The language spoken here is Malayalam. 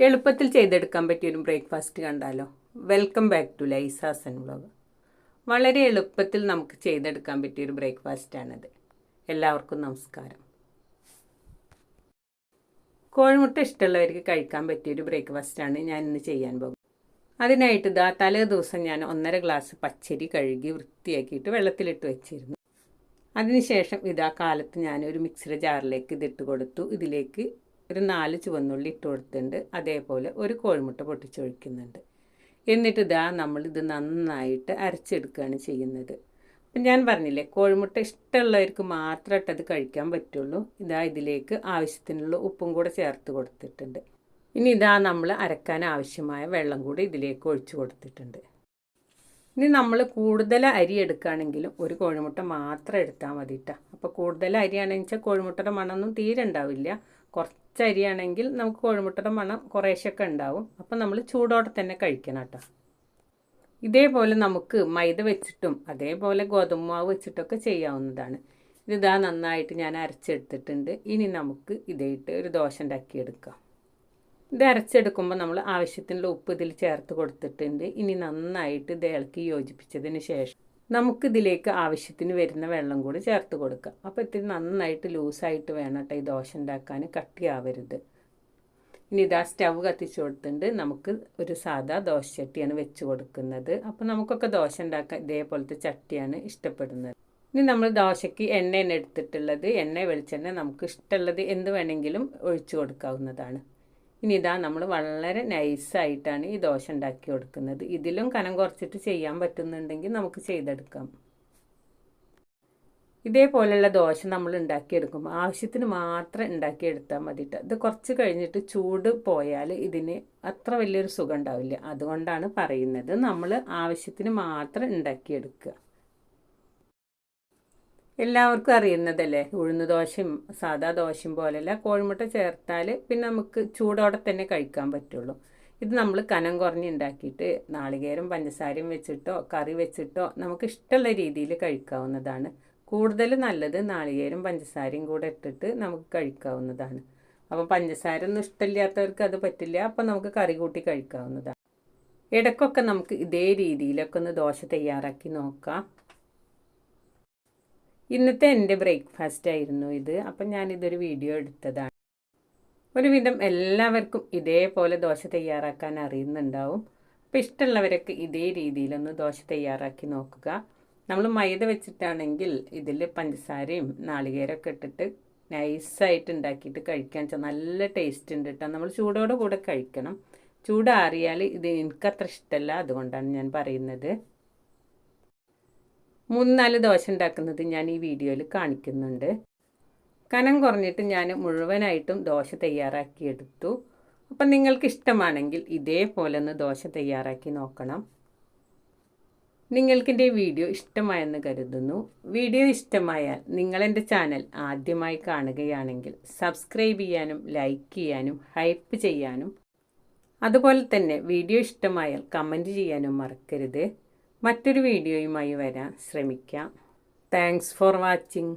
എളുപ്പത്തിൽ ചെയ്തെടുക്കാൻ പറ്റിയൊരു ബ്രേക്ക്ഫാസ്റ്റ് കണ്ടാലോ? വെൽക്കം ബാക്ക് ടു ലൈസാസൻ വ്ളോഗ് വളരെ എളുപ്പത്തിൽ നമുക്ക് ചെയ്തെടുക്കാൻ പറ്റിയൊരു ബ്രേക്ക്ഫാസ്റ്റാണിത്. എല്ലാവർക്കും നമസ്കാരം. കോഴിമുട്ട ഇഷ്ടമുള്ളവർക്ക് കഴിക്കാൻ പറ്റിയൊരു ബ്രേക്ക്ഫാസ്റ്റാണ് ഞാൻ ഇന്ന് ചെയ്യാൻ പോകുന്നത്. അതിനായിട്ട് ഇതാ തലേ ദിവസം ഞാൻ ഒന്നര ഗ്ലാസ് പച്ചരി കഴുകി വൃത്തിയാക്കിയിട്ട് വെള്ളത്തിലിട്ട് വെച്ചിരുന്നു. അതിനുശേഷം ഇതാ കാലത്ത് ഞാൻ ഒരു മിക്സിയുടെ ജാറിലേക്ക് ഇതിട്ട് കൊടുത്തു. ഇതിലേക്ക് ഒരു നാല് ചുവന്നുള്ളി ഇട്ട് കൊടുത്തിട്ടുണ്ട്. അതേപോലെ ഒരു കോഴിമുട്ട പൊട്ടിച്ചൊഴിക്കുന്നുണ്ട്. എന്നിട്ട് ഇതാ ഇത് നന്നായിട്ട് അരച്ചെടുക്കുകയാണ് ചെയ്യുന്നത്. അപ്പം ഞാൻ പറഞ്ഞില്ലേ കോഴിമുട്ട ഇഷ്ടമുള്ളവർക്ക് മാത്രമായിട്ട് അത് കഴിക്കാൻ പറ്റുള്ളൂ. ഇതാ ഇതിലേക്ക് ആവശ്യത്തിനുള്ള ഉപ്പും കൂടെ ചേർത്ത് കൊടുത്തിട്ടുണ്ട്. ഇനി ഇതാ നമ്മൾ അരക്കാൻ ആവശ്യമായ വെള്ളം കൂടി ഇതിലേക്ക് ഒഴിച്ചു കൊടുത്തിട്ടുണ്ട്. ഇനി നമ്മൾ കൂടുതൽ അരി എടുക്കുകയാണെങ്കിലും ഒരു കോഴിമുട്ട മാത്രം എടുത്താൽ മതി കേട്ടോ അപ്പോൾ കൂടുതൽ അരിയാണെന്ന് വെച്ചാൽ കോഴിമുട്ടയുടെ മണമൊന്നും തീരെ ഉണ്ടാവില്ല. കുറച്ച് അരിയാണെങ്കിൽ നമുക്ക് കോഴിമുട്ടയുടെ മണം കുറേശ്ശൊക്കെ ഉണ്ടാവും. അപ്പം നമ്മൾ ചൂടോടെ തന്നെ കഴിക്കണം കേട്ടോ. ഇതേപോലെ നമുക്ക് മൈദ വെച്ചിട്ടും അതേപോലെ ഗോതമ്പ് മാവ് വെച്ചിട്ടൊക്കെ ചെയ്യാവുന്നതാണ്. ഇതാ നന്നായിട്ട് ഞാൻ അരച്ചെടുത്തിട്ടുണ്ട്. ഇനി നമുക്ക് ഇതേയിട്ട് ഒരു ദോശ ഉണ്ടാക്കിയെടുക്കാം. ഇത് അരച്ചെടുക്കുമ്പോൾ നമ്മൾ ആവശ്യത്തിനുള്ള ഉപ്പ് ഇതിൽ ചേർത്ത് കൊടുത്തിട്ടുണ്ട്. ഇനി നന്നായിട്ട് ഇത് ഇളക്കി യോജിപ്പിച്ചതിന് ശേഷം നമുക്കിതിലേക്ക് ആവശ്യത്തിന് വരുന്ന വെള്ളം കൂടി ചേർത്ത് കൊടുക്കുക. അപ്പോൾ ഇത്തിരി നന്നായിട്ട് ലൂസായിട്ട് വേണം കേട്ടോ ഈ ദോശ ഉണ്ടാക്കാൻ. കട്ടിയാവരുത്. ഇനി ഇതാ സ്റ്റവ് കത്തിച്ചു കൊടുത്തിട്ടുണ്ട്. നമുക്ക് ഒരു സാധാ ദോശ ചട്ടിയാണ് വെച്ച് കൊടുക്കുന്നത്. അപ്പോൾ നമുക്കൊക്കെ ദോശ ഉണ്ടാക്കാൻ ഇതേപോലത്തെ ചട്ടിയാണ് ഇഷ്ടപ്പെടുന്നത്. ഇനി നമ്മൾ ദോശയ്ക്ക് എണ്ണയാണ് എടുത്തിട്ടുള്ളത്. എണ്ണ വെളിച്ചെണ്ണ നമുക്ക് ഇഷ്ടമുള്ളത് എന്ത് വേണമെങ്കിലും ഒഴിച്ചു കൊടുക്കാവുന്നതാണ്. ഇനി ഇതാ നമ്മൾ വളരെ നൈസായിട്ടാണ് ഈ ദോശ ഉണ്ടാക്കി കൊടുക്കുന്നത്. ഇതിലും കനം കുറച്ചിട്ട് ചെയ്യാൻ പറ്റുന്നുണ്ടെങ്കിൽ നമുക്ക് ചെയ്തെടുക്കാം. ഇതേപോലെയുള്ള ദോശ നമ്മൾ ഉണ്ടാക്കിയെടുക്കുമ്പോൾ ആവശ്യത്തിന് മാത്രം ഉണ്ടാക്കിയെടുത്താൽ മതിയിട്ട് ഇത് കുറച്ച് കഴിഞ്ഞിട്ട് ചൂട് പോയാൽ ഇതിന് അത്ര വലിയൊരു സുഖം ഉണ്ടാവില്ല. അതുകൊണ്ടാണ് പറയുന്നത്. നമ്മൾ ആവശ്യത്തിന് മാത്രം ഉണ്ടാക്കിയെടുക്കുക. എല്ലാവർക്കും അറിയുന്നതല്ലേ? ഉഴുന്ന് ദോശയും സാധാ ദോശയും പോലെയല്ല കോഴിമുട്ട ചേർത്താൽ പിന്നെ നമുക്ക് ചൂടോടെ തന്നെ കഴിക്കാൻ പറ്റുള്ളൂ. ഇത് നമ്മൾ കനം കുറഞ്ഞ് ഉണ്ടാക്കിയിട്ട് നാളികേരം പഞ്ചസാരയും വെച്ചിട്ടോ കറി വെച്ചിട്ടോ നമുക്ക് ഇഷ്ടമുള്ള രീതിയിൽ കഴിക്കാവുന്നതാണ്. കൂടുതൽ നല്ലത് നാളികേരം പഞ്ചസാരയും കൂടെ ഇട്ടിട്ട് നമുക്ക് കഴിക്കാവുന്നതാണ്. അപ്പോൾ പഞ്ചസാര ഒന്നും ഇഷ്ടമില്ലാത്തവർക്ക് അത് പറ്റില്ല അപ്പോൾ നമുക്ക് കറി കൂട്ടി കഴിക്കാവുന്നതാണ്. ഇടയ്ക്കൊക്കെ നമുക്ക് ഇതേ രീതിയിലൊക്കെ ഒന്ന് ദോശ തയ്യാറാക്കി നോക്കാം. ഇന്നത്തെ എന്റെ ബ്രേക്ക്ഫാസ്റ്റ് ആയിരുന്നു ഇത്. അപ്പം ഞാനിതൊരു വീഡിയോ എടുത്തതാണ്. ഒരുവിധം എല്ലാവർക്കും ഇതേപോലെ ദോശ തയ്യാറാക്കാൻ അറിയുന്നുണ്ടാവും. അപ്പം ഇഷ്ടമുള്ളവരൊക്കെ ഇതേ രീതിയിലൊന്ന് ദോശ തയ്യാറാക്കി നോക്കുക. നമ്മൾ മൈദ വെച്ചിട്ടാണെങ്കിൽ ഇതിൽ പഞ്ചസാരയും നാളികേരമൊക്കെ ഇട്ടിട്ട് നൈസായിട്ട് ഉണ്ടാക്കിയിട്ട് കഴിക്കാൻ വെച്ചാൽ നല്ല ടേസ്റ്റ് ഉണ്ട് കേട്ടോ നമ്മൾ ചൂടോടെ കൂടെ കഴിക്കണം. ചൂടാറിയാൽ ഇത് എനിക്കത്ര ഇഷ്ടമല്ല അതുകൊണ്ടാണ് ഞാൻ പറയുന്നത്. മൂന്ന് നാല് ദോശ ഉണ്ടാക്കുന്നത് ഞാൻ ഈ വീഡിയോയിൽ കാണിക്കുന്നുണ്ട്. കനം കുറഞ്ഞിട്ട് ഞാൻ മുഴുവനായിട്ടും ദോശ തയ്യാറാക്കി എടുത്തു. അപ്പം നിങ്ങൾക്ക് ഇഷ്ടമാണെങ്കിൽ ഇതേപോലെ ഒന്ന് ദോശ തയ്യാറാക്കി നോക്കണം. നിങ്ങൾക്ക് നിങ്ങൾക്കെന്റെ വീഡിയോ ഇഷ്ടമായെന്ന് കരുതുന്നു. വീഡിയോ ഇഷ്ടമായാൽ നിങ്ങളെന്റെ ചാനൽ ആദ്യമായി കാണുകയാണെങ്കിൽ സബ്സ്ക്രൈബ് ചെയ്യാനും ലൈക്ക് ചെയ്യാനും ഹൈപ്പ് ചെയ്യാനും അതുപോലെ തന്നെ വീഡിയോ ഇഷ്ടമായാൽ കമന്റ് ചെയ്യാനും മറക്കരുത്. മറ്റൊരു വീഡിയോയുമായി വരാൻ ശ്രമിക്കാം. Thanks for watching